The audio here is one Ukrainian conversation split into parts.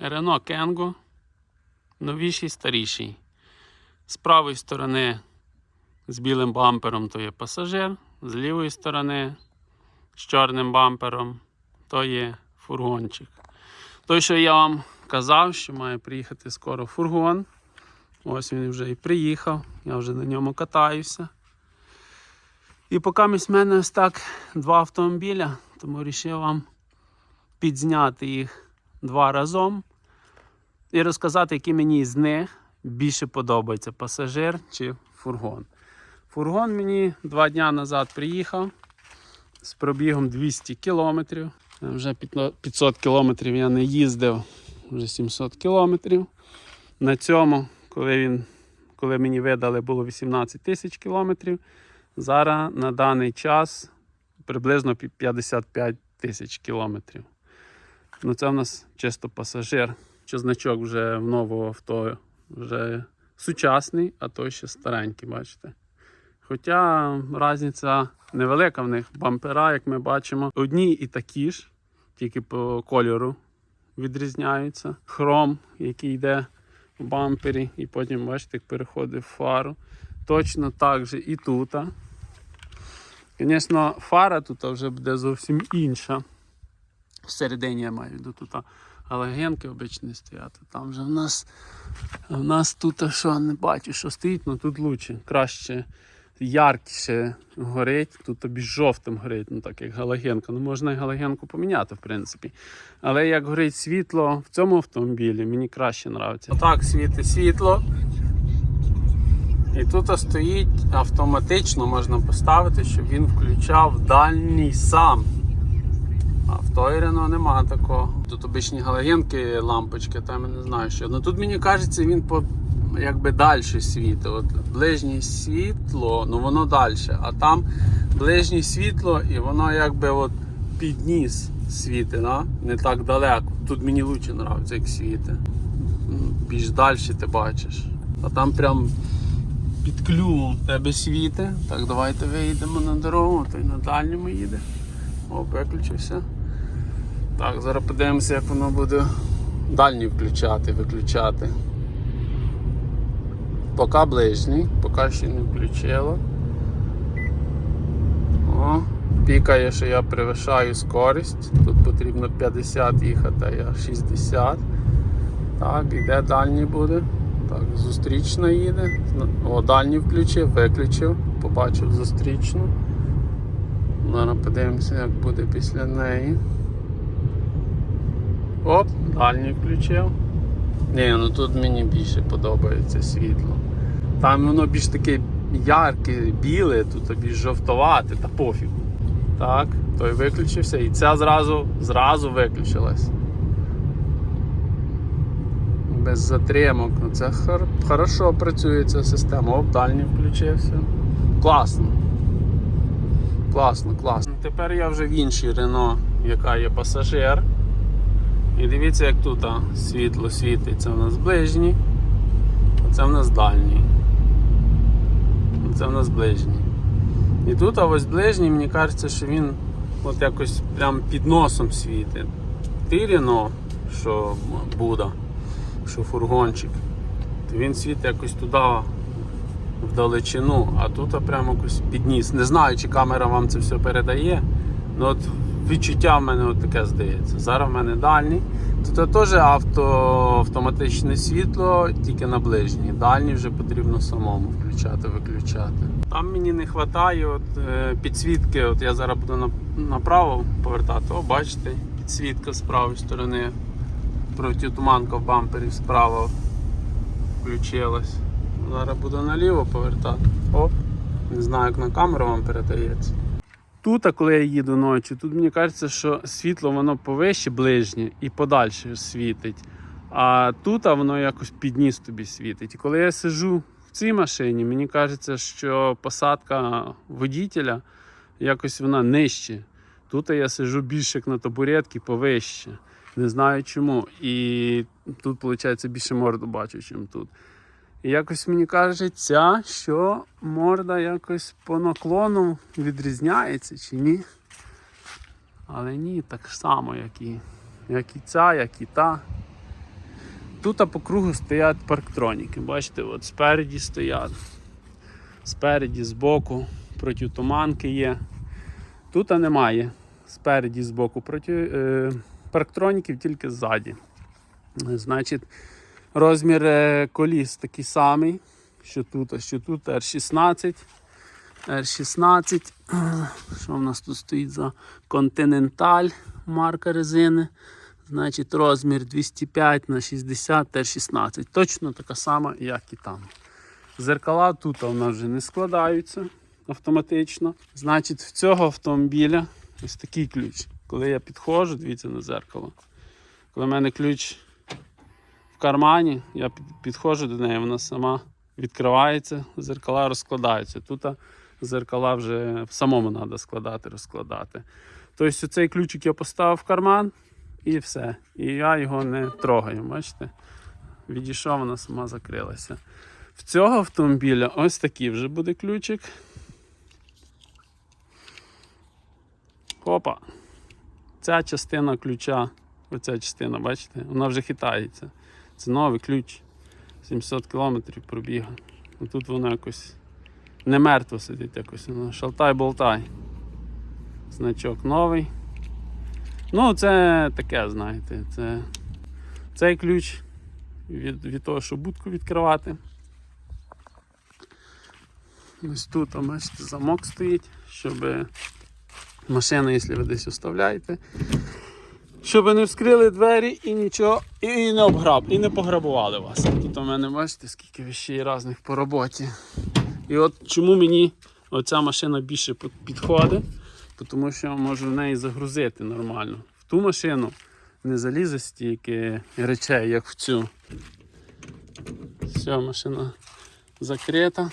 Рено Кенго. Новіший, старіший. З правої сторони з білим бампером то є пасажир, з лівої сторони з чорним бампером то є фургончик. Той, що я вам казав, що має приїхати скоро фургон. Ось він вже і приїхав, я вже на ньому катаюся. І поки в мене ось так два автомобіля, тому вирішив вам підзняти їх два разом і розказати, який мені з них більше подобається пасажир чи фургон. Фургон мені два дні назад приїхав з пробігом 200 кілометрів. Вже 500 кілометрів я не їздив, вже 700 кілометрів. На цьому, коли, він, коли мені видали, було 18 тисяч кілометрів. Зараз на даний час приблизно 55 тисяч кілометрів. Ну, це в нас чисто пасажир. Що значок вже в нового авто вже сучасний, а той ще старенький, бачите. Хоча різниця невелика в них. Бампера, як ми бачимо, одні і такі ж, тільки по кольору відрізняються. Хром, який йде в бампері, і потім, бачите, як переходить в фару. Точно так же і тут. Звісно, фара тут вже буде зовсім інша. Всередині я маю в виду тут галогенки обичні стояти. Там же в нас, в нас тут що не бачу, що стоїть, але тут лучше, краще, яркіше горить. Тут тобі жовтим горить, ну так як галогенка. Ну можна і галогенку поміняти, в принципі. Але як горить світло в цьому автомобілі, мені краще подобається. Отак світить світло. І тут стоїть автоматично можна поставити, щоб він включав дальній сам. А в той Рено нема такого. Тут обичні галогенки, лампочки, там я не знаю що. Ну тут мені кажеться, він по якби далі світить. От ближнє світло, ну воно далі. А там ближнє світло і воно якби от під ніс світить, да? не так далеко. Тут мені лучше подобається, як світить. Ну, Більш далі ти бачиш. А там прям під клювом в тебе світить. Так, давайте виїдемо на дорогу, той на дальньому їде. О, виключився. Так, зараз подивимося, як воно буде дальній включати, виключати. Поки ближній, поки ще не включило. О, пікає, що я перевищаю скорість. Тут потрібно 50 їхати, а я 60. Так, іде дальній буде. Так, зустрічна їде. О, дальній включив, виключив, побачив зустрічну. Зараз подивимося, як буде після неї. Оп, дальній включив. Ні, ну тут мені більше подобається світло. Там воно більш таке ярке, біле, тут більш жовтовате, та пофіг. Так, той виключився і ця зразу, зразу виключилась. Без затримок. Ну, Це хор- хорошо працює ця система. Оп, дальній включився. Класно. Класно, класно. Тепер я вже в іншій Рено, яка є пасажир. І дивіться, як тут а, світло світить. Це в нас ближній, а це в нас дальній. Це в нас ближній. І тут а ось ближній, мені кажеться, що він от якось прям під носом світить. Ти Рено, що Буда, що фургончик, то він світить якось туди вдалечину, а тут прямо якось підніс. Не знаю, чи камера вам це все передає. Ну от відчуття в мене таке здається. Зараз в мене дальній. Тут теж авто, автоматичне світло, тільки на ближній. Дальній вже потрібно самому включати, виключати. Там мені не вистачає от, е, підсвітки. От я зараз буду направо повертати. О, бачите, підсвітка з правої сторони. Протитуманка в бампері справа включилась. Зараз буду наліво повертати. Оп. Не знаю, як на камеру вам передається. Тут, коли я їду ночі, тут мені кажеться, що світло воно повище ближнє і подальше світить. А тут а воно якось підніс тобі світить. І коли я сижу в цій машині, мені кажеться, що посадка водителя якось вона нижче. Тут я сижу більше як на табуретці, повище. Не знаю чому. І тут, виходить, більше морду бачу, ніж тут. І якось мені кажеться, що морда якось по наклону відрізняється чи ні. Але ні, так само, як і, як і ця, як і та. Тут по кругу стоять парктроніки. Бачите, от спереді стоять. Спереді, збоку, протитуманки є. Тут немає. Спереді, збоку проти е, парктроніків, тільки ззаді. Значить, розмір е, коліс такий самий, що тут, а що тут R16. R16. Е, Що в нас тут стоїть за Continental марка резини? Значить, розмір 205 на 60 R16. Точно така сама, як і там. Зеркала тут у нас вже не складаються автоматично. Значить, в цього автомобіля ось такий ключ. Коли я підходжу, дивіться на зеркало. Коли в мене ключ в кармані, я підходжу до неї, вона сама відкривається, зеркала розкладаються. Тут зеркала вже самому треба складати, розкладати. Тобто цей ключик я поставив в карман і все. І я його не трогаю. Бачите? Відійшов, вона сама закрилася. В цього автомобіля ось такий вже буде ключик. Опа. Ця частина ключа, оця частина, бачите, вона вже хитається. Це новий ключ. 700 кілометрів пробіга. Ну, Тут воно якось не мертво сидить якось. Воно шалтай-болтай. Значок новий. Ну, це таке, знаєте, це цей ключ від, від того, щоб будку відкривати. Ось тут, а, бачите, замок стоїть, щоб машина, якщо ви десь оставляєте, щоб не вскрили двері і нічого, і, не обграб, і не пограбували вас. Тут у мене бачите, скільки вещей різних по роботі. І от чому мені оця машина більше підходить, тому що я можу в неї загрузити нормально. В ту машину не залізе стільки речей, як в цю. Все, машина закрита.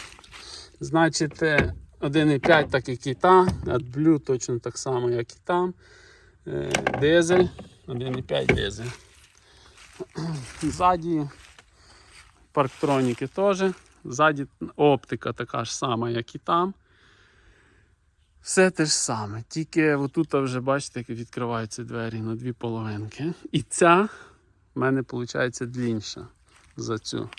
Значить, е, 1,5, так як і та, AdBlue точно так само, як і там. Е, Дизель, 1,5 дизель. Ззаді парктроніки теж. Ззаді оптика така ж сама, як і там. Все те ж саме. Тільки отут вже бачите, як відкриваються двері на дві половинки. І ця в мене виходить длінша за цю.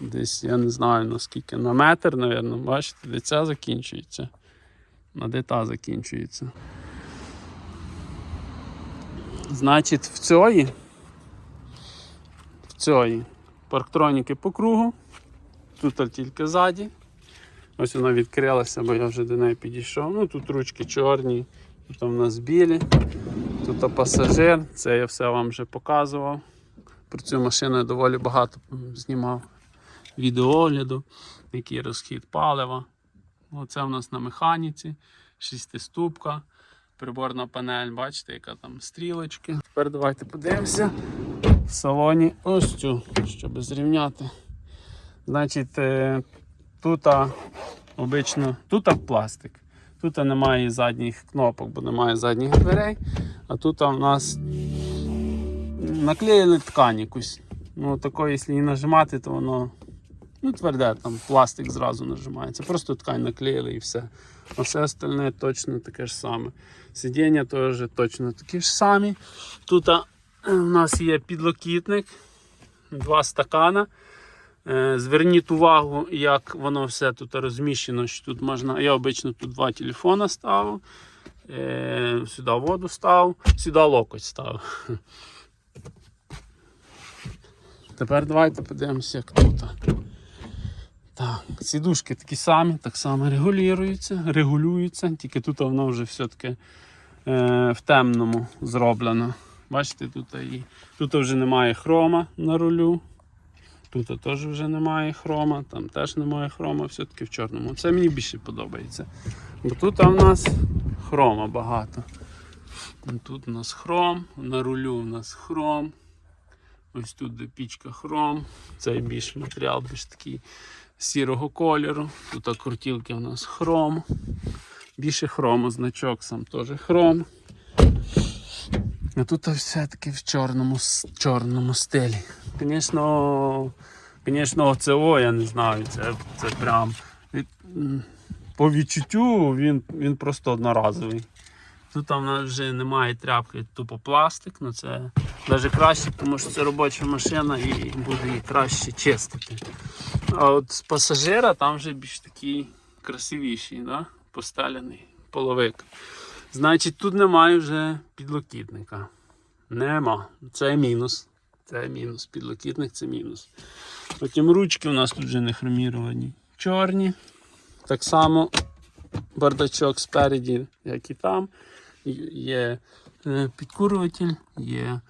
Десь я не знаю наскільки, на метр, мабуть, бачите, де ця закінчується, а де та закінчується. Значить, в цієї, в цієї парктроніки по кругу, тут тільки ззаді. Ось вона відкрилася, бо я вже до неї підійшов. Ну тут ручки чорні, тут у нас білі, тут пасажир, це я все вам вже показував. Про цю машину я доволі багато знімав відеоогляду, який розхід палива. Оце в нас на механіці, шестиступка, приборна панель, бачите, яка там стрілочки. Тепер давайте подивимося в салоні ось цю, щоб зрівняти. Значить, е, тут обично тут пластик. Тут немає задніх кнопок, бо немає задніх дверей. А тут у нас наклеїли ткань якусь. Ну, тако, якщо її нажимати, то воно ну, тверде, там пластик зразу нажимається. Просто ткань наклеїли і все. А все остальне точно таке ж саме. Сидіння теж точно такі ж самі. Тут у нас є підлокітник, два стакана. Е, Зверніть увагу, як воно все тут розміщено. Що тут можна. Я обично тут два телефона ставив. Е, Сюди воду став, сюди локоть став. Тепер давайте подивимося, як тут. Так, сідушки такі самі, так само регулюються, регулюються, тільки тут воно вже все-таки е, в темному зроблено. Бачите, тут, і, тут вже немає хрома на рулю. Тут теж вже немає хрома, там теж немає хрома, все-таки в чорному. Це мені більше подобається. Бо тут у нас хрома багато. Тут у нас хром, на рулю у нас хром. Ось тут де пічка хром. Цей більш матеріал більш такий сірого кольору. Тут крутілки у нас хром. Більше хрому, значок сам теж хром. А тут все-таки в чорному, чорному стилі. Звісно, звісно, ОЦО, я не знаю, це, це прям по відчуттю він, він просто одноразовий. Тут у нас вже немає тряпки, тупо пластик, ну це Навіть краще, тому що це робоча машина і буде її краще чистити. А от з пасажира там вже більш такий красивіший, да? постеляний половик. Значить, тут немає вже підлокітника. Нема. Це мінус. Це мінус. Підлокітник це мінус. Потім ручки у нас тут вже не хроміровані. Чорні. Так само бардачок спереді, як і там. Є е, підкурюватель, є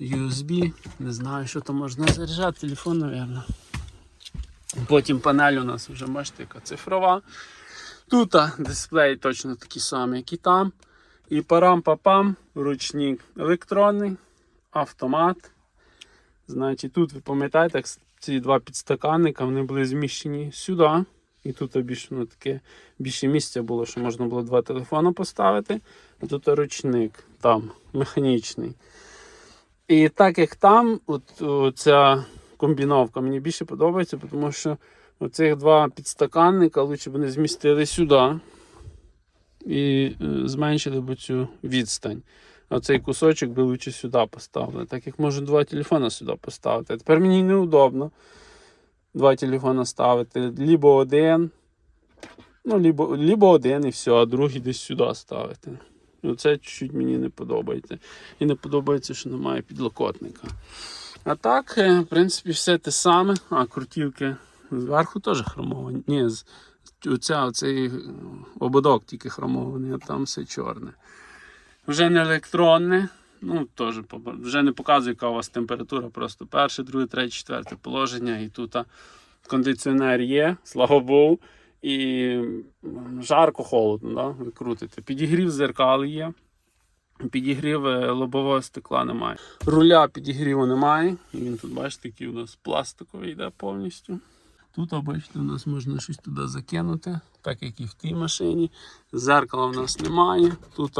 USB. Не знаю, що там можна заряджати. Телефон, мабуть. Потім панель у нас вже бачите, яка цифрова. Тут дисплей точно такий самий, як і там. І парам-папам, ручник електронний, автомат. Значить, тут ви пам'ятаєте, ці два підстаканника вони були зміщені сюди. І тут більше, ну, таке, більше місця було, що можна було два телефони поставити. А тут ручник там, механічний. І так як там, от ця комбіновка мені більше подобається, тому що оцих два підстаканника лучше б вони змістили сюди і е, зменшили б цю відстань. А цей кусочок би лучше сюди поставили. Так як можу два телефони сюди поставити. А тепер мені неудобно два телефони ставити. Лібо один. Ну, лібо, лібо один і все, а другий десь сюди ставити. Ну, це чуть мені не подобається. І не подобається, що немає підлокотника. А так, е, в принципі, все те саме. А крутівки зверху теж хромовані. Ні, оця, оцей е, ободок тільки хромований, а там все чорне. Вже не електронне. Ну, теж вже не показує, яка у вас температура, просто перше, друге, третє, четверте положення. І тут кондиціонер є, слава Богу. І жарко, холодно, да? ви крутите. Підігрів зеркал є. Підігрів е, лобового стекла немає. Руля підігріву немає. Він тут, бачите, який у нас пластиковий йде повністю. Тут, бачите, у нас можна щось туди закинути, так як і в тій машині. Зеркала в нас немає. Тут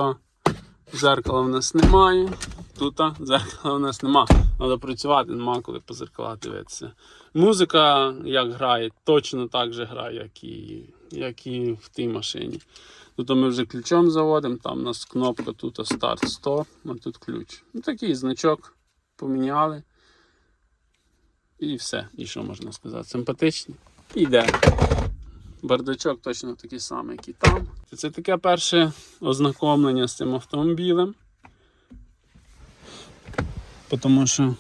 зеркала в нас немає. Тут зеркала в нас немає. Треба працювати, нема коли по зеркала дивитися. Музика, як грає, точно так же грає, як і, як і в тій машині. Тут ми вже ключом заводимо, там у нас кнопка тут старт 100, а тут ключ. Ну, такий значок поміняли. І все. І що можна сказати? Симпатичний. Іде. Бардачок точно такий самий, як і там. Це таке перше ознакомлення з цим автомобілем. Тому що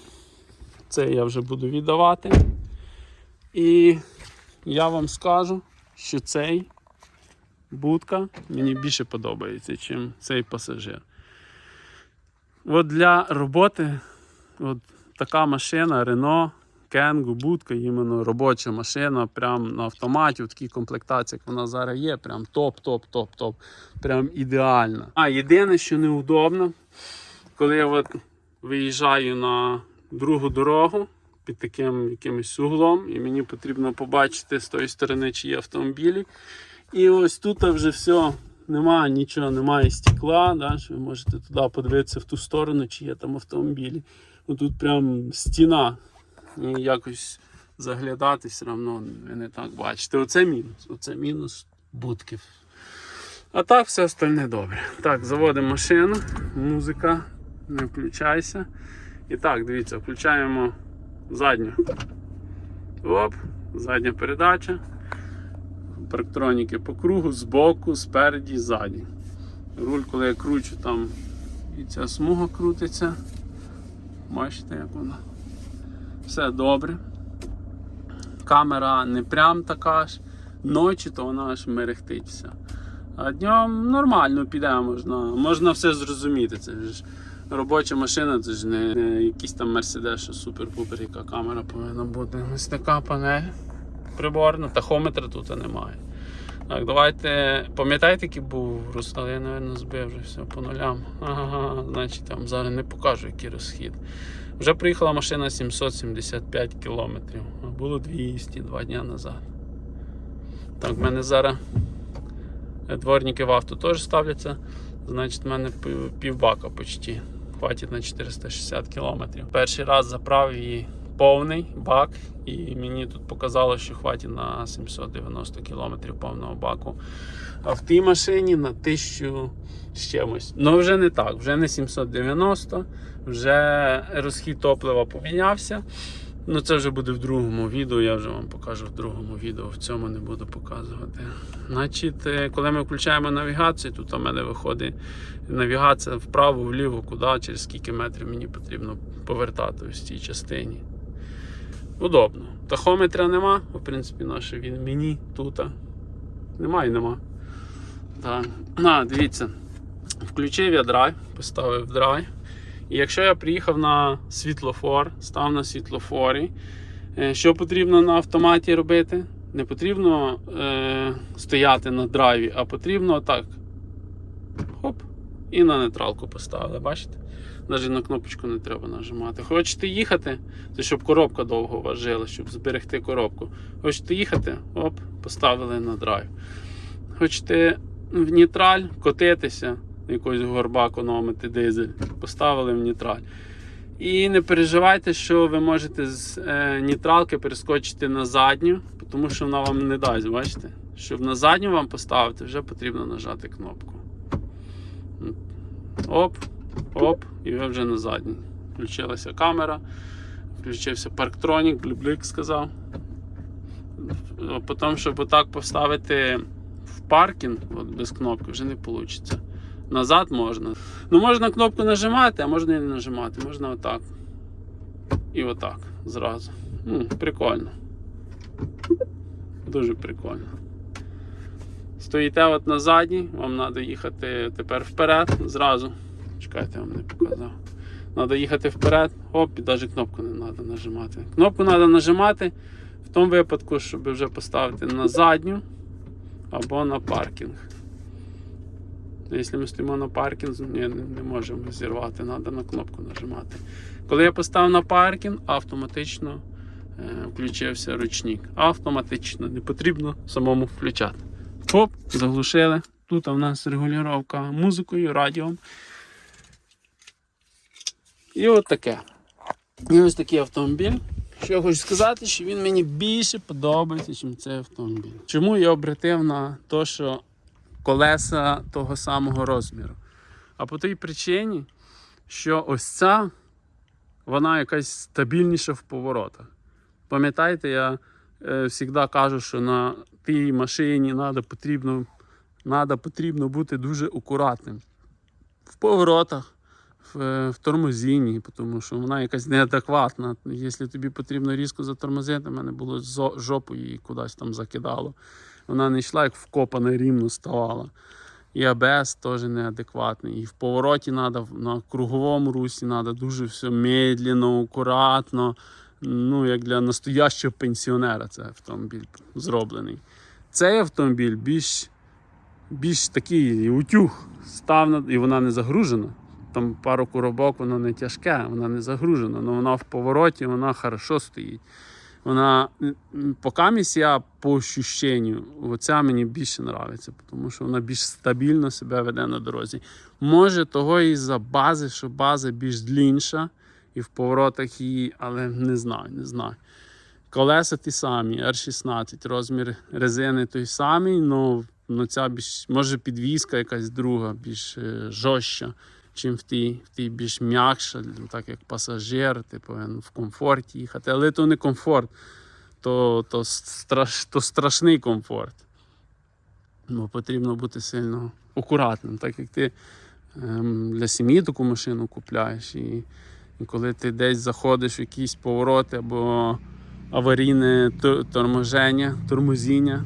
це я вже буду віддавати. І я вам скажу, що цей будка мені більше подобається, ніж цей пасажир. От для роботи от така машина Renault Кенгу, будка, іменно робоча машина, прям на автоматі, в такій комплектації, як вона зараз є, прям топ-топ-топ-топ. Прям ідеальна. А єдине, що неудобно, коли я от виїжджаю на другу дорогу під таким якимось углом, і мені потрібно побачити з тої сторони, чи є автомобілі. І ось тут вже все, немає нічого, немає стекла, да, що ви можете туди подивитися в ту сторону, чи є там автомобілі. Ну, тут прям стіна. І якось заглядати все одно ви не так бачите. Оце мінус. Оце мінус будки. А так все остальне добре. Так, заводимо машину, музика, не включайся. І так, дивіться, включаємо задню. Оп, задня передача. Парктроніки по кругу, збоку, спереді, ззаді. Руль, коли я кручу, там і ця смуга крутиться. Бачите, як вона. Все добре. Камера не прям така ж. Ночі то вона аж мерехтить вся. А днем нормально піде, можна, можна все зрозуміти. Це ж робоча машина, це ж не, не якийсь там Мерседес, що супер-пупер, яка камера повинна бути. Ось така панель приборна, тахометра тут немає. Так, давайте. Пам'ятаєте, який був Руслан? Я, мабуть, збив вже все по нулям. Ага, значить там зараз не покажу, який розхід. Вже приїхала машина 775 кілометрів, а було 200 два дні назад. Так, в мене зараз дворники в авто теж ставляться. Значить, в мене пів- півбака почти. Хватить на 460 кілометрів. Перший раз заправив її повний бак, і мені тут показало, що хватить на 790 км повного баку. А в тій машині на 1000 з чимось. Ну вже не так, вже не 790, вже розхід топлива помінявся. Ну це вже буде в другому відео, я вже вам покажу в другому відео, в цьому не буду показувати. Значить, е, коли ми включаємо навігацію, тут у мене виходить навігація вправо, вліво, куди, через скільки метрів мені потрібно повертати в цій частині. Удобно. Тахометра нема, в принципі, наше він мені тут. Нема і нема. Так. На, дивіться. Включив я драйв, поставив драйв. І якщо я приїхав на світлофор, став на світлофорі, е, що потрібно на автоматі робити? Не потрібно е, стояти на драйві, а потрібно так. Хоп, і на нейтралку поставили, бачите? Навіть на кнопочку не треба нажимати. Хочете їхати, це щоб коробка довго важила, щоб зберегти коробку. Хочете їхати, оп, поставили на драйв. Хочете в нейтраль котитися, якось горба економити дизель, поставили в нейтраль. І не переживайте, що ви можете з е, нейтралки перескочити на задню, тому що вона вам не дасть, бачите? Щоб на задню вам поставити, вже потрібно нажати кнопку. Оп, оп, і ви вже на задній. Включилася камера, включився парктронік, блік сказав. Потім, щоб отак поставити в паркінг, от без кнопки, вже не вийде. Назад можна. Ну, можна кнопку нажимати, а можна і не нажимати. Можна отак. І отак зразу. Ну, прикольно. Дуже прикольно. Стоїте от на задній, вам треба їхати тепер вперед, зразу. Чекайте, я вам не показав. Треба їхати вперед, оп, і навіть кнопку не треба нажимати. Кнопку треба нажимати в тому випадку, щоб вже поставити на задню або на паркінг. Якщо ми стоїмо на паркінг, ні, не, можемо зірвати, треба на кнопку нажимати. Коли я поставив на паркінг, автоматично е, включився ручник. Автоматично, не потрібно самому включати. Хоп, заглушили. Тут у нас регулювання музикою, радіо. І от таке. І ось такий автомобіль. Що я хочу сказати, що він мені більше подобається, ніж цей автомобіль. Чому я обратив на те, що колеса того самого розміру? А по тій причині, що ось ця, вона якась стабільніша в поворотах. Пам'ятаєте, я е, завжди кажу, що на тій машині надо, потрібно, надо, потрібно бути дуже акуратним. В поворотах, в, в тормозінні, тому що вона якась неадекватна. Якщо тобі потрібно різко затормозити, в мене було жопу її кудись там закидало. Вона не йшла, як вкопана рівно ставала. І АБС теж неадекватний. І в повороті треба, на круговому русі треба дуже все медленно, акуратно. Ну, як для настоящого пенсіонера це автомобіль зроблений. Цей автомобіль більш, більш такий утюг став і вона не загружена. Там пару коробок, воно не тяжке, вона не загружена, але вона в повороті вона хорошо стоїть. Вона м, поки місія по ощущенню, оця мені більше подобається, тому що вона більш стабільно себе веде на дорозі. Може, того і за бази, що база більш длінша і в поворотах її, але не знаю, не знаю. Колеса ті самі, R16, розмір резини той самий, але ця більш, може підвізка якась друга, більш е, жорстча, чим в тій, в тій більш м'якша, так як пасажир, ти повинен в комфорті їхати. Але то не комфорт, то, то, страш, то страшний комфорт. Бо потрібно бути сильно акуратним, так як ти ем, для сім'ї таку машину купляєш. І, і коли ти десь заходиш в якісь повороти або аварійне торможення, тормозіння,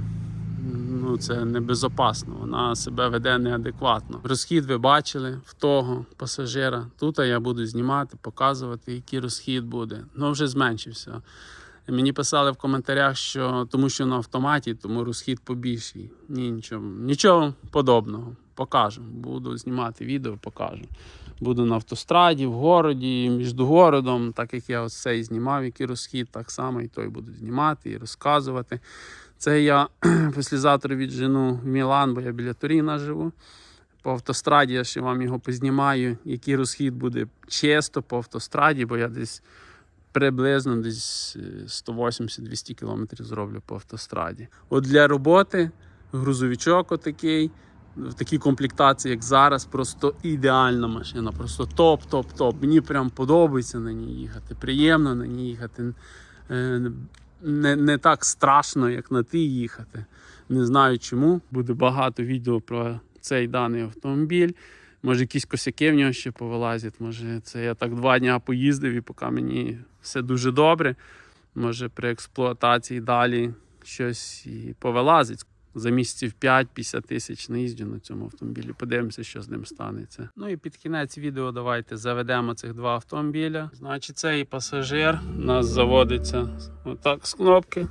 ну це небезопасно. Вона себе веде неадекватно. Розхід ви бачили в того пасажира. Тут я буду знімати, показувати, який розхід буде. Ну вже зменшився. Мені писали в коментарях, що тому що на автоматі, тому розхід побільший. Ні, нічого, нічого подобного. Покажу. Буду знімати відео, покажу. Буду на автостраді, в городі, між городом, так як я ось цей знімав, який розхід, так само і той буду знімати і розказувати. Це я післязавтра віджену в Мілан, бо я біля Туріна живу. По автостраді я ще вам його познімаю, який розхід буде чисто по автостраді, бо я десь приблизно десь е, 180-200 км зроблю по автостраді. От для роботи грузовичок отакий, в такій комплектації, як зараз, просто ідеальна машина. Просто топ-топ-топ. Мені прям подобається на ній їхати. Приємно на ній їхати. Не, не так страшно, як на ти їхати. Не знаю чому. Буде багато відео про цей даний автомобіль. Може, якісь косяки в нього ще повилазять. Може, це я так два дні поїздив і поки мені все дуже добре. Може, при експлуатації далі щось і повилазить. За місяців 5-50 тисяч не їздю на цьому автомобілі. Подивимося, що з ним станеться. Ну і під кінець відео давайте заведемо цих два автомобіля. Значить, цей пасажир у нас заводиться отак з кнопки.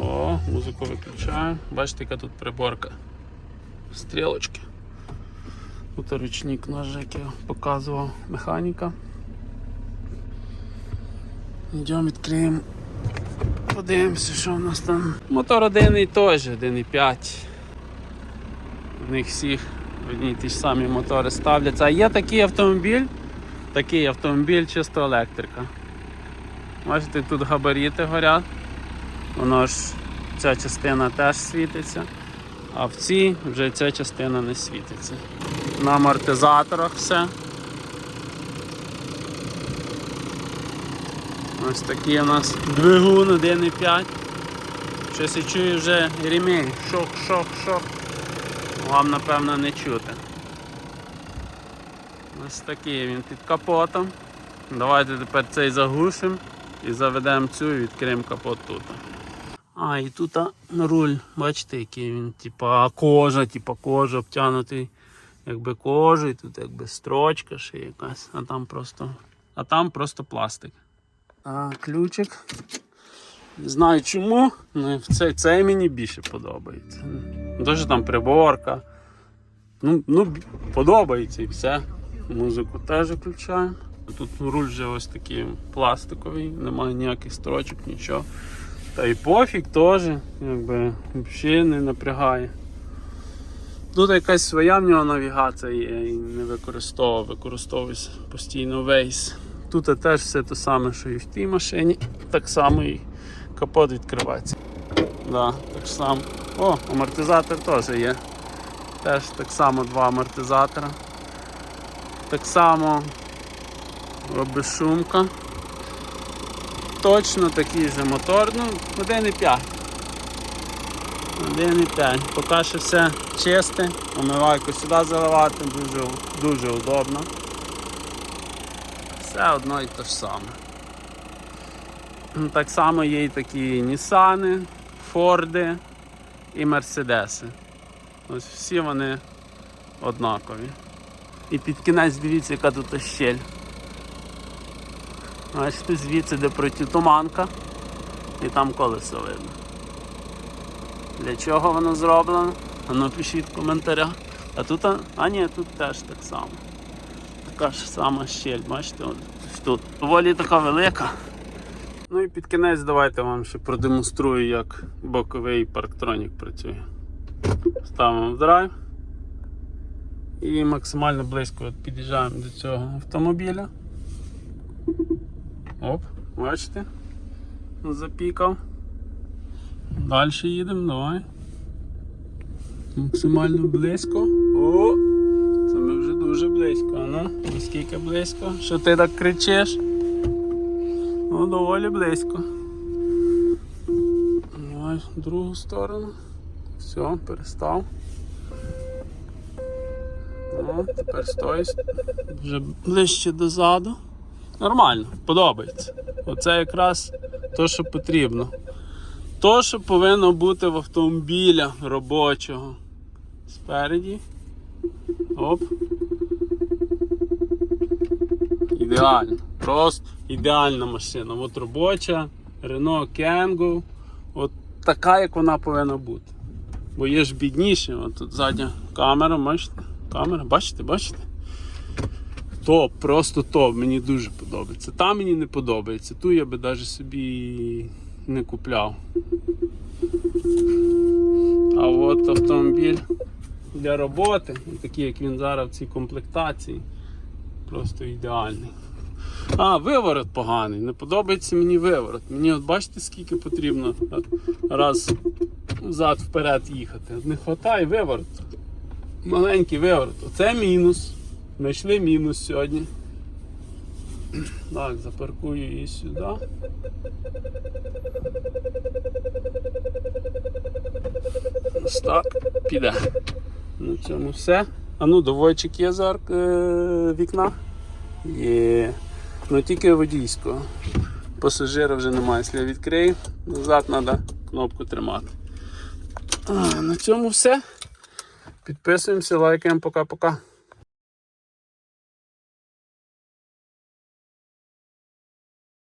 О, музику виключаю. Бачите, яка тут приборка. Стрілочки. Тут ручник я показував механіка. Йдемо відкриємо. Подивимося, що в нас там. Мотор один і той же, 1,5. В них всіх одні ті ж самі мотори ставляться. А є такий автомобіль, такий автомобіль чисто електрика. Бачите, тут габаріти горять. Воно ж ця частина теж світиться, а в цій вже ця частина не світиться. На амортизаторах все. Ось такий у нас двигун 1,5. Щось я чую вже ремінь. Шок, шок, шок. Вам напевно не чути. Ось такий він під капотом. Давайте тепер цей заглушимо і заведемо цю і відкриємо капот тут. А, і тут руль, бачите, який він, типа кожа, типа кожа обтянутий якби кожею, тут якби строчка ще якась, а там просто, а там просто пластик. Ключик. Не знаю чому, але цей, цей мені більше подобається. Дуже там приборка. Ну, ну, подобається і все. Музику теж включаємо. Тут руль вже ось такий пластиковий, немає ніяких строчок, нічого. Та і пофіг теж, якби взагалі не напрягає. Тут якась своя в нього навігація є і не використовував, використовується постійно Waze. Тут теж все те саме, що і в тій машині. Так само і капот відкривається. Да, так само. О, амортизатор теж є. Теж так само два амортизатора. Так само безшумка. Точно такий же мотор, ну 1,5. 1,5. Поки що все чисте, омивайку сюди заливати, дуже, дуже удобно. Все одно і те ж саме. Так само є і такі Нісани, Форди і Мерседеси. Ось всі вони однакові. І під кінець дивіться, яка тут щель. Бачите, звідси де протитуманка і там колесо видно. Для чого воно зроблено? А ну пишіть в коментарях. А тут, а ні, тут теж так само. Така ж сама щель, бачите, ось тут. Доволі така велика. Ну і під кінець давайте вам ще продемонструю, як боковий парктронік працює. Ставимо в драйв. І максимально близько під'їжджаємо до цього автомобіля. Оп, бачите? Запікав. Далі їдемо, давай. Максимально близько. О! Дуже близько, ну, наскільки близько? Що ти так кричиш? Ну, доволі близько. Давай в другу сторону. Все, перестав. О, тепер стой. Вже ближче дозаду. Нормально, подобається. Оце якраз то, що потрібно. То, що повинно бути в автомобіля робочого. Спереді. Оп. Ідеально. Просто ідеальна машина. От робоча, Renault Kangoo. От така, як вона повинна бути. Бо є ж бідніше, от тут задня камера, бачите? Камера, бачите, бачите? Топ, просто топ, мені дуже подобається. Там мені не подобається. Ту я би навіть собі не купляв. А от автомобіль для роботи, такий, як він зараз в цій комплектації, просто ідеальний. А, виворот поганий. Не подобається мені виворот. Мені от бачите, скільки потрібно раз взад вперед їхати. Не вистачає виворот. Маленький виворот. Оце мінус. Знайшли мінус сьогодні. Так, запаркую її сюди. Ось так, піде. На цьому все. А ну, доводчик є за е, вікна. Є. Ну тільки водійського. Пасажира вже немає. Якщо я відкрию, назад треба кнопку тримати. А, на цьому все. Підписуємося, лайкаємо, пока-пока.